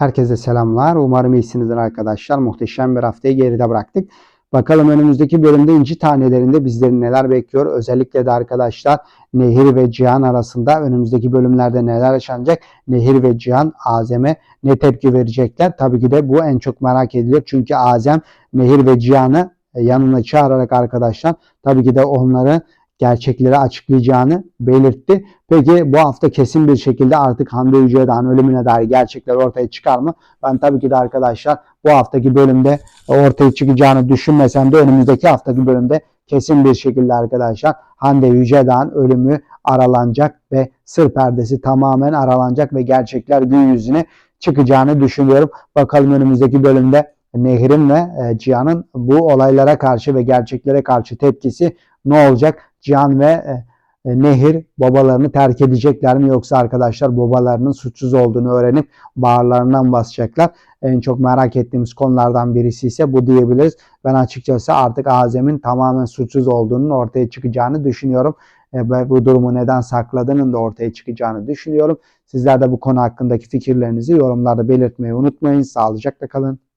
Herkese selamlar. Umarım iyisinizdir arkadaşlar. Muhteşem bir haftayı geride bıraktık. Bakalım önümüzdeki bölümde inci tanelerinde bizleri neler bekliyor. Özellikle de arkadaşlar Nehir ve Cihan arasında önümüzdeki bölümlerde neler yaşanacak. Nehir ve Cihan Azem'e ne tepki verecekler? Tabii ki de bu en çok merak ediliyor. Çünkü Azem Nehir ve Cihan'ı yanına çağırarak arkadaşlar tabii ki de onları gerçekleri açıklayacağını belirtti. Peki bu hafta kesin bir şekilde artık Hande Yüce'den ölümüne dair gerçekler ortaya çıkar mı? Ben tabii ki de arkadaşlar bu haftaki bölümde ortaya çıkacağını düşünmesem de önümüzdeki haftaki bölümde kesin bir şekilde arkadaşlar Hande Yüce'den ölümü aralanacak ve sır perdesi tamamen aralanacak ve gerçekler gün yüzüne çıkacağını düşünüyorum. Bakalım önümüzdeki bölümde Nehir'in ve e, Cihan'ın bu olaylara karşı ve gerçeklere karşı tepkisi ne olacak? Cihan ve e, e, Nehir babalarını terk edecekler mi yoksa arkadaşlar babalarının suçsuz olduğunu öğrenip bağırlarından basacaklar. En çok merak ettiğimiz konulardan birisi ise bu diyebiliriz. Ben açıkçası artık Azem'in tamamen suçsuz olduğunun ortaya çıkacağını düşünüyorum. E, Ve bu durumu neden sakladığının da ortaya çıkacağını düşünüyorum. Sizler de bu konu hakkındaki fikirlerinizi yorumlarda belirtmeyi unutmayın. Sağlıcakla kalın.